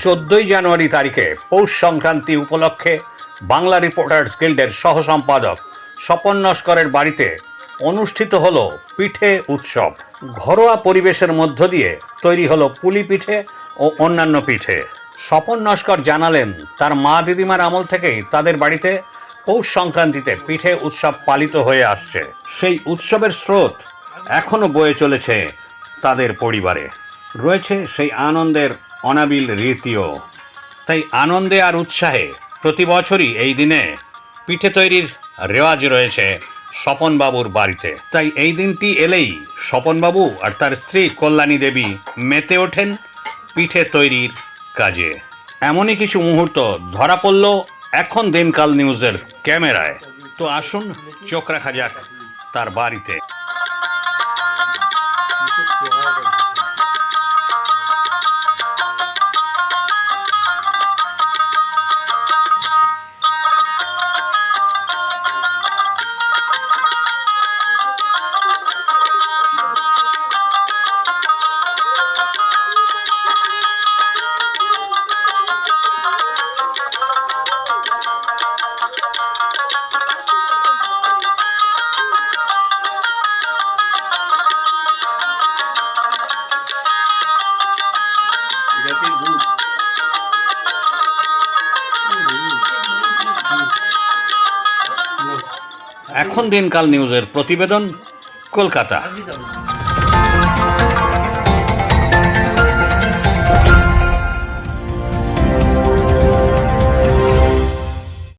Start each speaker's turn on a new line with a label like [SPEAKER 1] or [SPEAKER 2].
[SPEAKER 1] চোদ্দই জানুয়ারি তারিখে পৌষ সংক্রান্তি উপলক্ষে বাংলা রিপোর্টার্স গিল্ডের সহসম্পাদক স্বপন নস্করের বাড়িতে অনুষ্ঠিত হলো পিঠে উৎসব। ঘরোয়া পরিবেশের মধ্য দিয়ে তৈরি হলো পুলি পিঠে ও অন্যান্য পিঠে। স্বপন নস্কর জানালেন, তার মা দিদিমার আমল থেকেই তাদের বাড়িতে পৌষ সংক্রান্তিতে পিঠে উৎসব পালিত হয়ে আসছে। সেই উৎসবের স্রোত এখনও বয়ে চলেছে তাদের পরিবারে। রয়েছে সেই আনন্দের অনাবিল রীতিও। তাই আনন্দে আর উৎসাহে প্রতি বছরই এই দিনে পিঠে তৈরির রেওয়াজ রয়েছে স্বপনবাবুর বাড়িতে। তাই এই দিনটি এলেই স্বপনবাবু আর তার স্ত্রী কল্যাণী দেবী মেতে ওঠেন পিঠে তৈরির কাজে। এমনই কিছু মুহূর্ত ধরা পড়ল এখন দিনকাল নিউজের ক্যামেরায়। তো আসুন চোখ রাখা যাক তার বাড়িতে। এখন দিনকাল নিউজের প্রতিবেদন কলকাতা।